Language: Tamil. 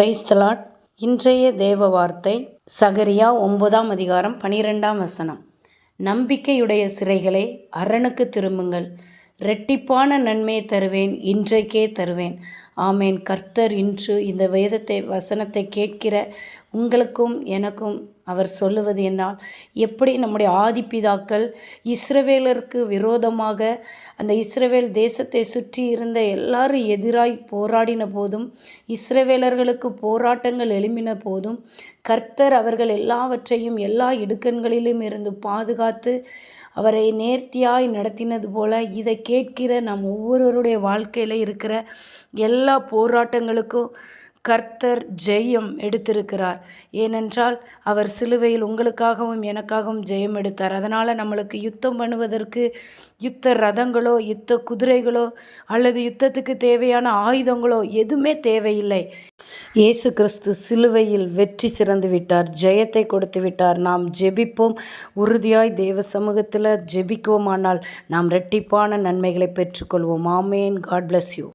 பிரைஸ்தலாட் இன்றைய தேவ வார்த்தை சகரியா ஒன்பதாம் அதிகாரம் பனிரெண்டாம் வசனம். நம்பிக்கையுடைய சிறைகளே அரணுக்கு திரும்புங்கள். ரெட்டிப்பான நன்மையை தருவேன் இன்றைக்கே தருவேன். ஆமேன். கர்த்தர் இன்று இந்த வேதத்தை வசனத்தை கேட்கிற உங்களுக்கும் எனக்கும் அவர் சொல்லுவது என்னால் எப்படி நம்முடைய ஆதிப்பிதாக்கள் இஸ்ரவேலருக்கு விரோதமாக அந்த இஸ்ரவேல் தேசத்தை சுற்றி இருந்த எல்லாரும் எதிராய் போராடின போதும் இஸ்ரவேலர்களுக்கு போராட்டங்கள் எழும்பின போதும் கர்த்தர் அவர்கள் எல்லாவற்றையும் எல்லா இடுக்கண்களிலும் இருந்து பாதுகாத்து அவரை நேர்த்தியாய் நடத்தினது போல இதை கேட்கிற நம் ஒவ்வொருவருடைய வாழ்க்கையில் இருக்கிற எல்லா போராட்டங்களுக்கும் கர்த்தர் ஜெயம் எடுத்திருக்கிறார். ஏனென்றால் அவர் சிலுவையில் உங்களுக்காகவும் எனக்காகவும் ஜெயம் எடுத்தார். அதனால் நம்மளுக்கு யுத்தம் பண்ணுவதற்கு யுத்த ரதங்களோ யுத்த குதிரைகளோ அல்லது யுத்தத்துக்கு தேவையான ஆயுதங்களோ எதுவுமே தேவையில்லை. இயேசு கிறிஸ்து சிலுவையில் வெற்றி சிறந்து விட்டார். ஜெயத்தை கொடுத்து விட்டார். நாம் ஜெபிப்போம். உறுதியாய் தேவ சமூகத்தில் ஜெபிக்குவோமானால் நாம் ரெட்டிப்பான நன்மைகளை பெற்றுக்கொள்வோம். ஆமேன். God bless you